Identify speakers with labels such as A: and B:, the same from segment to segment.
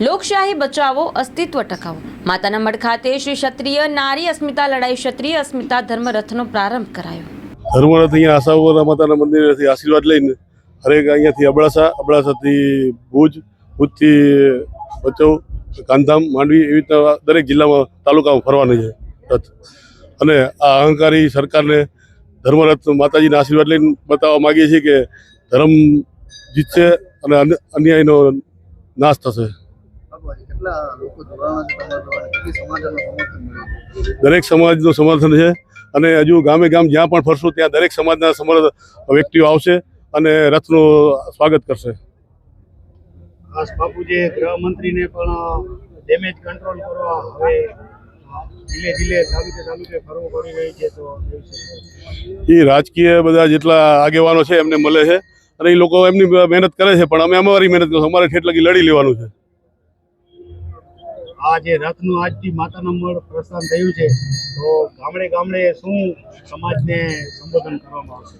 A: લોકશાહી બચાવો, અસ્તિત્વ ટકાવો. માતાના મઢ ખાતે શ્રી ક્ષત્રિય નારી અસ્મિતા લડાઈ, ક્ષત્રિય અસ્મિતા ધર્મ રથનો પ્રારંભ કરાયો.
B: ધર્મરથ અહીંયા આશાપુરા માતાના મંદિરેથી આશીર્વાદ લઈને હરેક અહીંયાથી અબડાસા, અબડાસાથી ભુજ, ભુજથી ભચાઉ ગાંધામ માંડવી એવી રીતના દરેક જિલ્લામાં તાલુકામાં ફરવાની છે રથ. અને આ અહંકારી સરકારને ધર્મરથ માતાજીના આશીર્વાદ લઈને બતાવવા માગીએ છીએ કે ધર્મ જીતશે અને અન્યાયનો નાશ થશે. દરેક સમાજનું સમર્થન છે અને હજુ ગામે ગામ જ્યાં પણ ફરશું ત્યાં દરેક સમાજના સમર્થ વ્યક્તિઓ આવશે અને રથનું સ્વાગત કરશે.
C: ખાસ બાપુજી ગૃહમંત્રીને પણ ડેમેજ કંટ્રોલ કરવા હવે એ
B: રાજકીય બધા જેટલા આગેવાનો છે એમને મળે છે અને એ લોકો એમની મહેનત કરે છે પણ અમે અમારી મહેનત કરશું અમારે ઠેઠ લગી લડી લેવાનું છે.
C: આ જે રથનું આજથી માતાના મળ પ્રસ્થાન થયું છે તો ગામડે ગામડે શું સમાજને સંબોધન કરવામાં આવશે?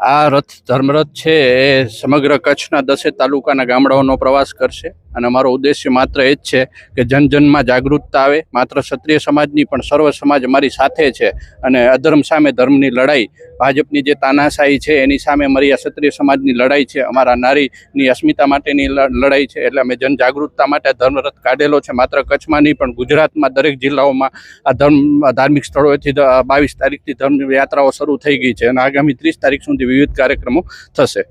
D: આ રથ ધર્મરથ છે એ સમગ્ર કચ્છના દસે તાલુકાના ગામડાઓનો પ્રવાસ કરશે. અને અમારો ઉદ્દેશ્ય માત્ર એ જ છે કે જન જનમાં જાગૃતતા આવે. માત્ર ક્ષત્રિય સમાજની પણ સર્વ સમાજ અમારી સાથે છે અને અધર્મ સામે ધર્મની લડાઈ, ભાજપની જે તાનાશાહી છે એની સામે અમારી આ ક્ષત્રિય સમાજની લડાઈ છે. અમારા નારીની અસ્મિતા માટેની લડાઈ છે એટલે અમે જન જાગૃતતા માટે ધર્મરથ કાઢેલો છે. માત્ર કચ્છમાં નહીં, પણ ગુજરાતમાં દરેક જિલ્લાઓમાં આ ધર્મ ધાર્મિક સ્થળોએથી બાવીસ તારીખથી ધર્મ યાત્રાઓ શરૂ થઈ ગઈ છે અને આગામી ત્રીસ તારીખ સુધી વિવિધ કાર્યક્રમો થશે.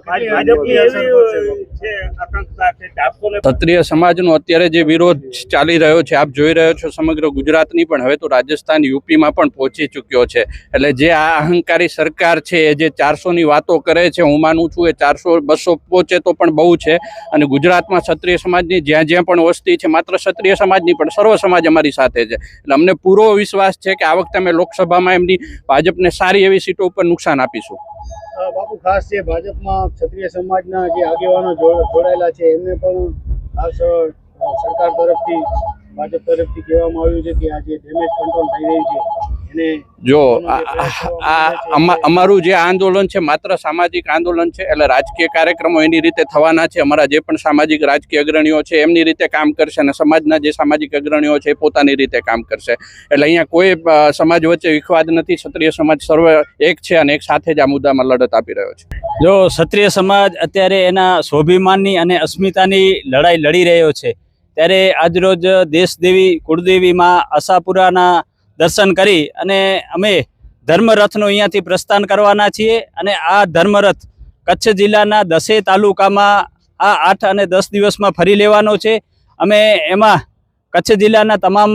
C: ભાજપની એવી છે આકાંક્ષા કે ચારસો ને
D: ક્ષત્રિય સમાજનો અત્યારે જે વિરોધ ચાલી રહ્યો છે આપ જોઈ રહ્યો છો સમગ્ર ગુજરાતની પણ હવે તો રાજસ્થાન યુપીમાં પણ પહોંચી ચૂક્યો છે. એટલે જે આ અહંકારી સરકાર છે એ જે ચારસોની વાતો કરે છે હું માનું છું એ ચારસો બસો પહોંચે તો પણ બહુ છે. અને ગુજરાતમાં ક્ષત્રિય સમાજની જ્યાં જ્યાં પણ વસ્તી છે માત્ર ક્ષત્રિય સમાજની પણ સર્વ સમાજ અમારી સાથે છે. એટલે અમને પૂરો વિશ્વાસ છે કે આ વખતે અમે લોકસભામાં એમની ભાજપને સારી એવી સીટો ઉપર નુકસાન આપીશું.
C: બાપુ ખાસ છે, ભાજપમાં ક્ષત્રિય સમાજના જે આગેવાનો જોડાયેલા છે, એમને પણ ખાસ સરકાર તરફથી, ભાજપ તરફથી કહેવામાં આવ્યું છે કે આ જે ડેમેજ કંટ્રોલ થઈ રહી છે.
D: જો આ આ અમા- અમારું જે આંદોલન છે માત્ર સામાજિક આંદોલન છે એટલે રાજકીય કાર્યક્રમો એની રીતે થવાના છે અમારા જે પણ સામાજિક રાજકીય અગ્રણીઓ છે એમની રીતે કામ કરશે અને સમાજના જે સામાજિક અગ્રણીઓ છે એ પોતાની રીતે કામ કરશે. એટલે અહીંયા કોઈ સમાજ વચ્ચે વિખવાદ નથી ક્ષત્રિય સમાજ સર્વ એક છે અને એક સાથે જ આ મુદ્દામાં લડત આપી રહ્યો છે.
E: જો ક્ષત્રિય સમાજ અત્યારે એના સ્વાભિમાનની અને અસ્મિતાની લડાઈ લડી રહ્યો છે ત્યારે આજરોજ દેશદેવી કુળદેવીમાં આશાપુરાના દર્શન કરી અને અમે ધર્મરથનું અહીંયાથી પ્રસ્થાન કરવાના છીએ અને આ ધર્મરથ કચ્છ જિલ્લાના દસે તાલુકામાં આ આઠ અને દસ દિવસમાં ફરી લેવાનો છે. અમે એમાં કચ્છ જિલ્લાના તમામ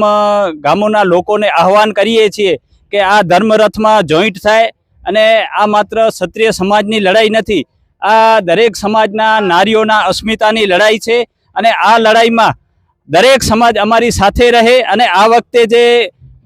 E: ગામોના લોકોને આહવાન કરીએ છીએ કે આ ધર્મરથમાં જોઈન્ટ થાય અને આ માત્ર ક્ષત્રિય સમાજની લડાઈ નથી, આ દરેક સમાજના નારીઓના અસ્મિતાની લડાઈ છે અને આ લડાઈમાં દરેક સમાજ અમારી સાથે રહે અને આ વખતે જે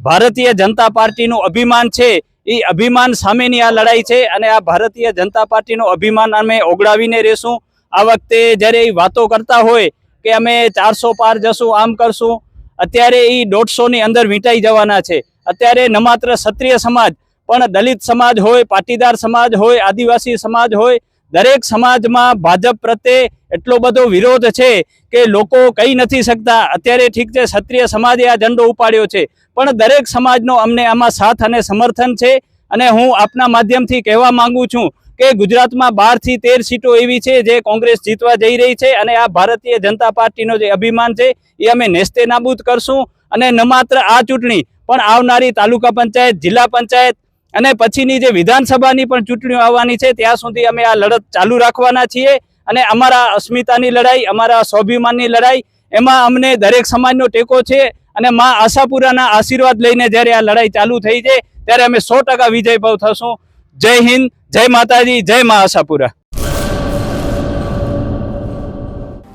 E: ભારતીય જનતા પાર્ટીનું અભિમાન છે. એ અભિમાન સામેની આ લડાઈ છે અને આ ભારતીય જનતા પાર્ટીનું અભિમાન અમે ઓગળાવીને રહેશું. આ વખતે જ્યારે એ વાતો કરતા હોય કે અમે ચારસો પાર જશું, આમ કરશું, અત્યારે એ દોઢસોની અંદર વીંટાઈ જવાના છે. અત્યારે ન માત્ર ક્ષત્રિય સમાજ, પણ દલિત સમાજ હોય, પાટીદાર સમાજ હોય, આદિવાસી સમાજ હોય દરેક સમાજમાં ભાજપ પ્રત્યે એટલો બધો વિરોધ છે કે લોકો કહી નથી શકતા. અત્યારે ઠીક છે, ક્ષત્રિય સમાજે આ ઝંડો ઉપાડ્યો છે. પણ દરેક સમાજનો અમને આમાં સાથ અને સમર્થન છે અને હું આપના માધ્યમથી કહેવા માંગુ છું કે ગુજરાતમાં બારથી તેર સીટો એવી છે જે કોંગ્રેસ જીતવા જઈ રહી છે અને આ ભારતીય જનતા પાર્ટીનો જે અભિમાન છે એ અમે નેસ્તે નાબૂદ કરશું અને ન માત્ર આ ચૂંટણી પણ આવનારી તાલુકા પંચાયત, જિલ્લા પંચાયત અને પછીની જે વિધાનસભાની પણ ચૂંટણીઓ આવવાની છે, ત્યાં સુધી અમે આ લડત ચાલુ રાખવાના છીએ અને અમારા અસ્મિતાની લડાઈ, અમારા સ્વાભિમાનની લડાઈ, એમાં અમને દરેક સમાજનો ટેકો છે અને મા આશાપુરાના આશીર્વાદ લઈને જ્યારે આ લડાઈ ચાલુ થઈ છે, ત્યારે અમે સો ટકા વિજય ભાવ થશું. જય હિન્દ, જય માતાજી, જય મા આશાપુરા.